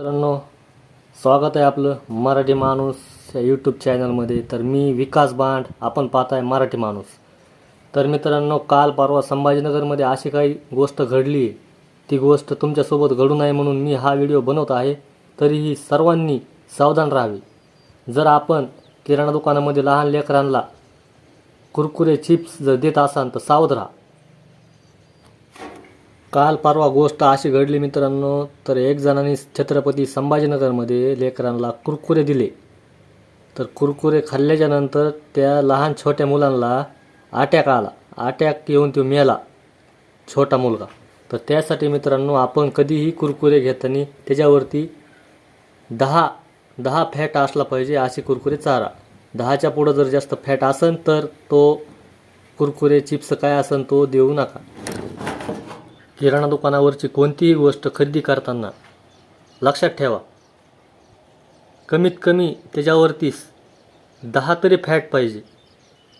मित्रांनो स्वागत आहे आपलं मराठी माणूस या यूट्यूब चॅनलमध्ये तर मी विकास बांड आपण पाहताय मराठी माणूस. तर मित्रांनो काल परवा संभाजीनगरमध्ये अशी काही गोष्ट घडली. आहे ती गोष्ट तुमच्यासोबत घडू नये म्हणून मी हा व्हिडिओ बनवत आहे. तरीही सर्वांनी सावधान राहावे. जर आपण किराणा दुकानामध्ये लहान लेकरांना कुरकुरे चिप्स जर देत असाल तर सावध राहा. काल परवा गोष्ट अशी घडली मित्रांनो तर एक जणांनी छत्रपती संभाजीनगरमध्ये लेकरांना कुरकुरे दिले. तर कुरकुरे खाल्ल्याच्या नंतर त्या लहान छोट्या मुलांना अटॅक आला. अटॅक येऊन तो मेला छोटा मुलगा. तर त्यासाठी मित्रांनो आपण कधीही कुरकुरे घेताना त्याच्यावरती दहा दहा फॅट असला पाहिजे असे कुरकुरे चारा. दहाच्या पुढं जर जास्त फॅट असेल तर तो कुरकुरे चिप्स काय असेल तो देऊ नका. किराणा दुकानावरची कोणतीही गोष्ट खरेदी करताना लक्षात ठेवा. कमीत कमी त्याच्यावरतीच दहा तरी फॅट पाहिजे.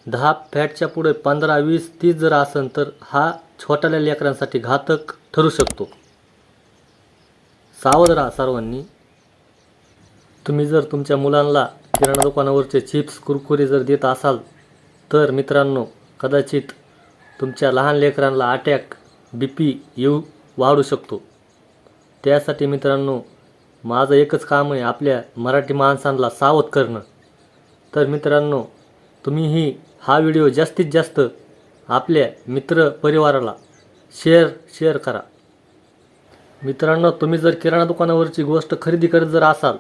दहा फॅटच्या पुढे पंधरा वीस तीस जर असेल तर हा छोट्याल्या लेकरांसाठी घातक ठरू शकतो. सावध राहा सर्वांनी. तुम्ही जर तुमच्या मुलांना किराणा दुकानावरचे चिप्स कुरकुरे जर देत असाल तर मित्रांनो कदाचित तुमच्या लहान लेकरांना अटॅक बी पी येऊ वाढू शकतो. त्यासाठी मित्रांनो माझं एकच काम आहे आपल्या मराठी माणसांना सावध करणं. तर मित्रांनो तुम्हीही हा व्हिडिओ जास्तीत जास्त आपल्या मित्र परिवाराला शेअर शेअर करा. मित्रांनो तुम्ही जर किराणा दुकानावरची गोष्ट खरेदी करत जर असाल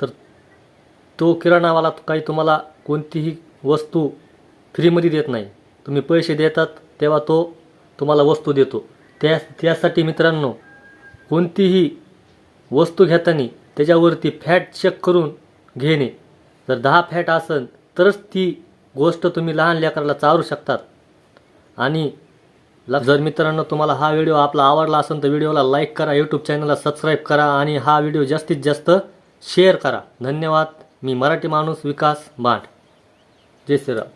तर तो किराणावाला काही तुम्हाला कोणतीही वस्तू फ्रीमध्ये देत नाही. तुम्ही पैसे देतात तेव्हा तो तुम्हाला वस्तू देतो. त्या त्यासाठी मित्रांनो कोणतीही वस्तू घेताना त्याच्यावरती फॅट चेक करून घेणे. जर दहा फॅट असेल तरच ती गोष्ट तुम्ही लहान लेकराला चारू शकतात. आणि जर मित्रांनो तुम्हाला हा व्हिडिओ आपला आवडला असेल तर व्हिडिओला लाईक करा यूट्यूब चॅनलला सबस्क्राईब करा आणि हा व्हिडिओ जास्तीत जास्त शेअर करा. धन्यवाद. मी मराठी माणूस विकास बांड. जय श्रीराम.